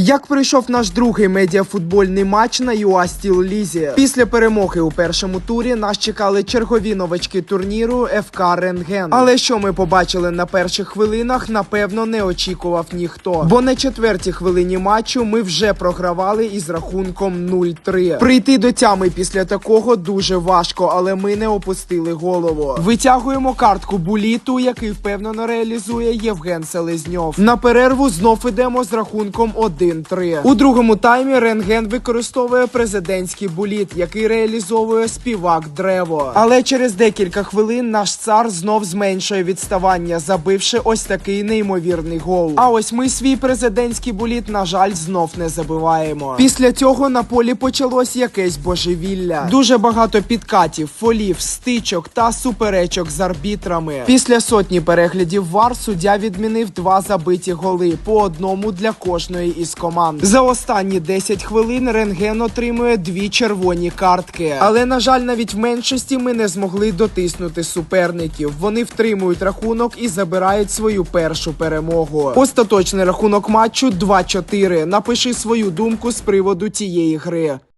Як пройшов наш другий медіафутбольний матч на ЮАСТІЛ Лізі? Після перемоги у першому турі нас чекали чергові новачки турніру ФК Рентген. Але що ми побачили на перших хвилинах, напевно, не очікував ніхто. Бо на четвертій хвилині матчу ми вже програвали із рахунком 0-3. Прийти до тями після такого дуже важко, але ми не опустили голову. Витягуємо картку буліту, який впевнено реалізує Євген Селезньов. На перерву знов ідемо з рахунком 1-3. У другому таймі рентген використовує президентський буліт, який реалізовує співак Древо. Але через декілька хвилин наш цар знов зменшує відставання, забивши ось такий неймовірний гол. А ось ми свій президентський буліт, на жаль, знов не забиваємо. Після цього на полі почалось якесь божевілля. Дуже багато підкатів, фолів, стичок та суперечок з арбітрами. Після сотні переглядів вар суддя відмінив два забиті голи по одному для кожної із команд. За останні 10 хвилин рентген отримує дві червоні картки. Але на жаль, навіть в меншості ми не змогли дотиснути суперників. Вони втримують рахунок і забирають свою першу перемогу. Остаточний рахунок матчу 2-4. Напиши свою думку з приводу цієї гри.